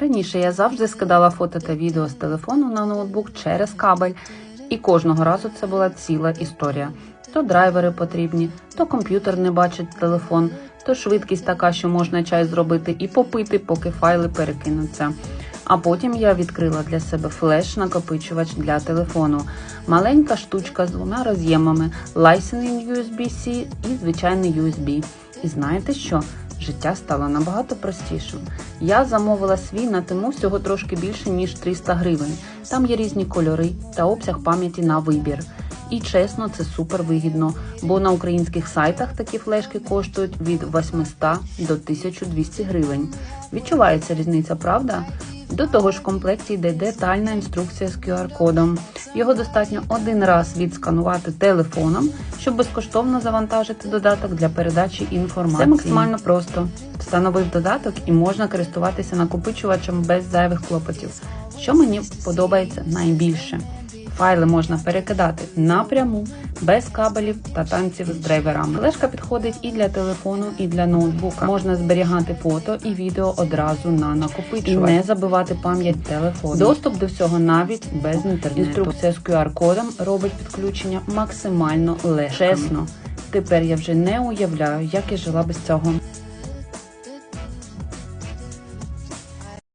Раніше я завжди скидала фото та відео з телефону на ноутбук через кабель, і кожного разу це була ціла історія. То драйвери потрібні, то комп'ютер не бачить телефон, то швидкість така, що можна чай зробити і попити, поки файли перекинуться. А потім я відкрила для себе флеш-накопичувач для телефону. Маленька штучка з двома роз'ємами, Lightning USB-C і звичайний USB. І знаєте що? Життя стало набагато простішим. Я замовила свій на тему всього трошки більше ніж 300 гривень. Там є різні кольори та обсяг пам'яті на вибір. І чесно, це супер вигідно, бо на українських сайтах такі флешки коштують від 800 до 1200 гривень. Відчувається різниця, правда? До того ж, в комплекті йде детальна інструкція з QR-кодом. Його достатньо один раз відсканувати телефоном, щоб безкоштовно завантажити додаток для передачі інформації. Це максимально просто. Встановив додаток і можна користуватися накопичувачем без зайвих клопотів. Що мені подобається найбільше. Файли можна перекидати напряму, без кабелів та танців з драйверами. Флешка підходить і для телефону, і для ноутбука. Можна зберігати фото і відео одразу на накопичувач. І не забивати пам'ять телефону. Доступ до всього навіть без інтернету. Інструкція з QR-кодом робить підключення максимально легким. Чесно, тепер я вже не уявляю, як я жила без цього.